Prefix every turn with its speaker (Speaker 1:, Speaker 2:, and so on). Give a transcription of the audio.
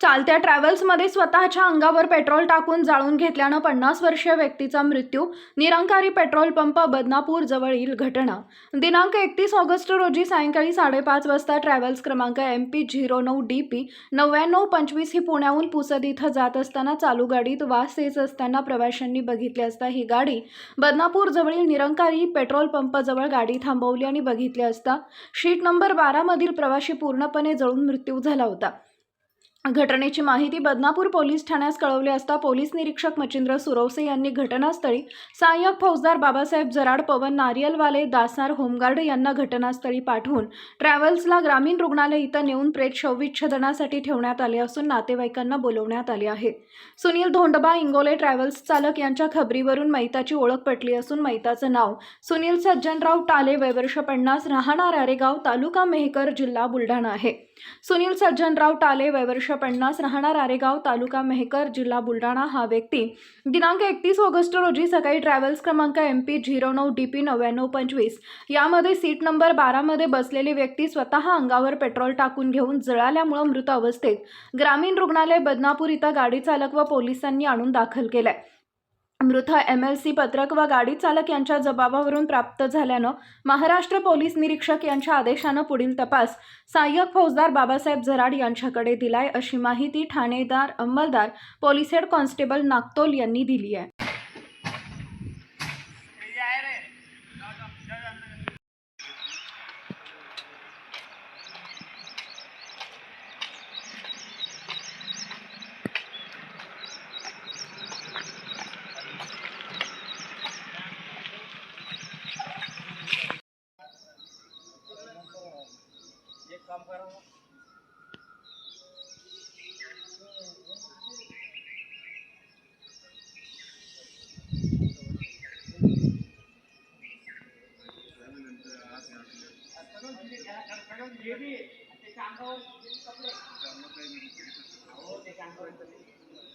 Speaker 1: चालत्या ट्रॅव्हल्समध्ये स्वतःच्या अंगावर पेट्रोल टाकून जाळून घेतल्यानं पन्नास वर्षीय व्यक्तीचा मृत्यू निरंकारी पेट्रोल पंप बदनापूर जवळील घटना. दिनांक एकतीस ऑगस्ट रोजी सायंकाळी साडेपाच वाजता ट्रॅव्हल्स क्रमांक एम पी झिरो नऊ डी पी नव्याण्णव पंचवीस ही पुण्याहून पुसद इथं जात असताना चालू गाडीत वास येत असताना प्रवाशांनी बघितले असता ही गाडी बदनापूर जवळील निरंकारी पेट्रोल पंपाजवळ गाडी थांबवली आणि बघितले असता शीट नंबर बारामधील प्रवाशी पूर्णपणे जळून मृत्यू झाला होता. घटनेची माहिती बदनापूर पोलीस ठाण्यास कळवली असता पोलीस निरीक्षक मचिंद्र सुरवसे यांनी घटनास्थळी सहाय्यक फौजदार बाबासाहेब जराड पवन नारियलवाले दासार होमगार्ड यांना घटनास्थळी पाठवून ट्रॅव्हल्सला ग्रामीण रुग्णालय इथं नेऊन प्रेत शवविच्छेदनासाठी ठेवण्यात आले असून नातेवाईकांना बोलवण्यात आले आहे. सुनील धोंडबा इंगोले ट्रॅव्हल्स चालक यांच्या खबरीवरून मैताची ओळख पटली असून मैताचं नाव सुनील सज्जनराव टाले वयवर्ष पन्नास राहणार आरेगाव तालुका मेहकर जिल्हा बुलढाणा आहे. सुनील सज्जनराव टाले वयवर्ष पन्नास राहणार आरेगाव तालुका मेहकर जिल्हा बुलढाणा हा व्यक्ती. दिनांक एकतीस ऑगस्ट रोजी सकाळी ट्रॅव्हल्स क्रमांक एम पी झिरो नऊ डी पी नव्याण्णव पंचवीस. यामध्ये सीट नंबर बारामध्ये बसलेली व्यक्ती स्वतः अंगावर पेट्रोल टाकून घेऊन जळाल्यामुळे मृत अवस्थेत. ग्रामीण रुग्णालय बदनापूर इथं गाडी चालक व पोलिसांनी आणून दाखल केलाय. मृत एम एल सी पत्रक व गाडी चालक यांच्या जबाबावरून प्राप्त झाल्यानं महाराष्ट्र पोलीस निरीक्षक यांच्या आदेशानं पुढील तपास सहाय्यक फौजदार बाबासाहेब झराड यांच्याकडे दिलाय अशी माहिती ठाणेदार अंमलदार पोलीस हेड कॉन्स्टेबल नागतोल यांनी दिली आहे.
Speaker 2: काम करा मग. सगळं जे बी आहे, त्याच्या अंगावर जे कपडे अहो, त्याच्या अंगावर कपडे.